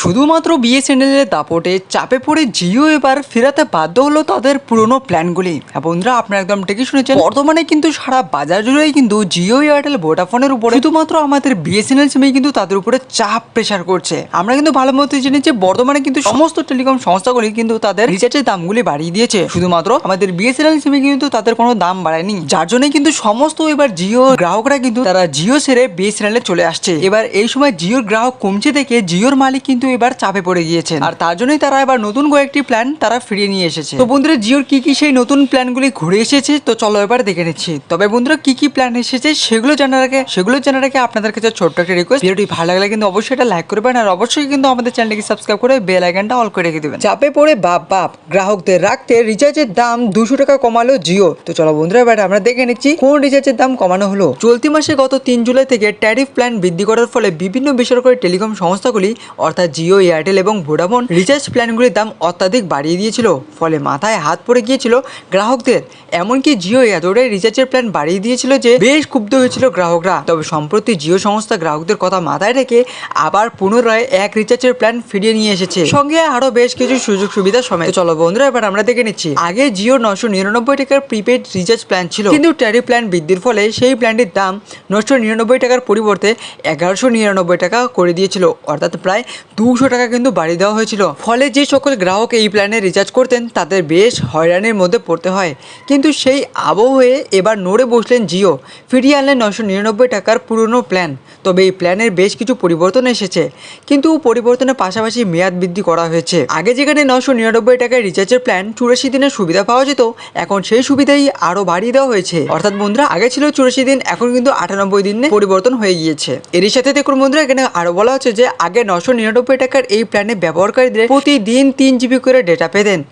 শুধুমাত্র বিএসএনএলের দাপটে চাপে পড়ে জিও এবার ফেরাতে বাধ্য হলো তাদের পুরনো প্ল্যানগুলি। হ্যাঁ বন্ধুরা, আপনারা একদম ঠিকই শুনেছেন। বর্তমানে কিন্তু সারা বাজার জুড়েই কিন্তু জিও, এয়ারটেল, ভোডাফোনের উপরে শুধুমাত্র আমাদের বিএসএনএল সিমে কিন্তু তাদের উপরে চাপ প্রেশার করছে। আমরা কিন্তু ভালো মতো জানি যে বর্তমানে কিন্তু সমস্ত টেলিকম সংস্থাগুলি কিন্তু তাদের রিচার্জের দামগুলি বাড়িয়ে দিয়েছে। শুধুমাত্র আমাদের বিএসএনএল সিমে কিন্তু তাদের কোনো দাম বাড়ায়নি। যার জন্য কিন্তু সমস্ত এবার জিও গ্রাহকরা কিন্তু তারা জিও সেরে বিএসএনএল এ চলে আসছে। এবার এই সময় জিওর গ্রাহক কমছে দেখে জিওর মালিক কিন্তু এবার চাপে পড়ে গিয়েছেন। আর তার জন্যই তারা এবার নতুন কয়েকটি প্ল্যান তারা ফিরিয়ে নিয়ে এসেছে। তো বন্ধুরা, জিওর কি কি সেই নতুন প্ল্যানগুলি ঘুরে এসেছে? তো চলো এবার দেখে নিচ্ছি। তবে বন্ধুরা, কি কি প্ল্যান এসেছে সেগুলো জানার আগে সেগুলো জানার আগে আপনাদের কাছে ছোট্ট একটা রিকোয়েস্ট ভিডিওটি ভালো লাগলে কিন্তু অবশ্যই এটা লাইক করবেন আর অবশ্যই কিন্তু আমাদের চ্যানেলটিকে সাবস্ক্রাইব করে বেল আইকনটা অল করে রেখে দেবেন। চাপে পড়ে বাপ বাপ, গ্রাহকদের রাখতে রিচার্জের দাম দুশো টাকা কমালো জিও। তো চলো বন্ধুরা, এবার আমরা দেখে নিচ্ছি কোন রিচার্জের দাম কমানো হলো। চলতি মাসে গত তিন জুলাই থেকে ট্যারিফ প্ল্যান বৃদ্ধি করার ফলে বিভিন্ন বেসরকারি টেলিকম সংস্থাগুলি, অর্থাৎ জিও, এয়ারটেল এবং ভোডাফোন রিচার্জ প্ল্যানগুলির দাম অত্যাধিক বাড়িয়ে দিয়েছিল। ফলে মাথায় হাত পড়ে গিয়েছিল গ্রাহকদের। এমনকি জিও এতটাই রিচার্জের প্ল্যান বাড়িয়ে দিয়েছিল যে বেশ ক্ষুব্ধ হয়েছিল গ্রাহকরা। তবে সম্প্রতি জিও সংস্থা গ্রাহকদের কথা মাথায় রেখে আবার পুনরায় এক রিচার্জের প্ল্যান ফিরিয়ে নিয়ে এসেছে। সঙ্গে আরও বেশ কিছু সুযোগ সুবিধা সময় চলো বন্ধুরা, এবার আমরা দেখে নিচ্ছি। আগে জিও নশো নিরানব্বই টাকার প্রিপেড রিচার্জ প্ল্যান ছিল। কিন্তু ট্যারিফ প্ল্যান বৃদ্ধির ফলে সেই প্ল্যানটির দাম নশো নিরানব্বই টাকার পরিবর্তে এগারোশো নিরানব্বই টাকা করে দিয়েছিল। অর্থাৎ প্রায় দুশো টাকা কিন্তু বাড়িয়ে দেওয়া হয়েছিল। ফলে যে সকল গ্রাহক এই প্ল্যানে রিচার্জ করতেন, তাদের বেশ হয়রানির মধ্যে পড়তে হয়। কিন্তু সেই আবহে এবার নড়ে বসলেন জিও। ফিরিয়ে আনলেন নশো নিরানব্বই টাকার পুরনো প্ল্যান তবে এই প্ল্যানের বেশ কিছু পরিবর্তন এসেছে। কিন্তু পরিবর্তনের পাশাপাশি মেয়াদ বৃদ্ধি করা হয়েছে। আগে যেখানে নশো নিরানব্বই টাকায় রিচার্জের প্ল্যান চুরাশি দিনের সুবিধা পাওয়া যেত, এখন সেই সুবিধাই আরও বাড়িয়ে দেওয়া হয়েছে। অর্থাৎ বন্ধুরা, আগে ছিল চুরাশি দিন, এখন কিন্তু আটানব্বই দিনে পরিবর্তন হয়ে গিয়েছে। এরই সাথে দেখুন বন্ধুরা, এখানে আরও বলা হচ্ছে যে, আগে নশো নিরানব্বই টাকার এই প্ল্যানে ব্যবহারকারীদের প্রতিদিন তিন জিবি করে ডেটা পেতেন।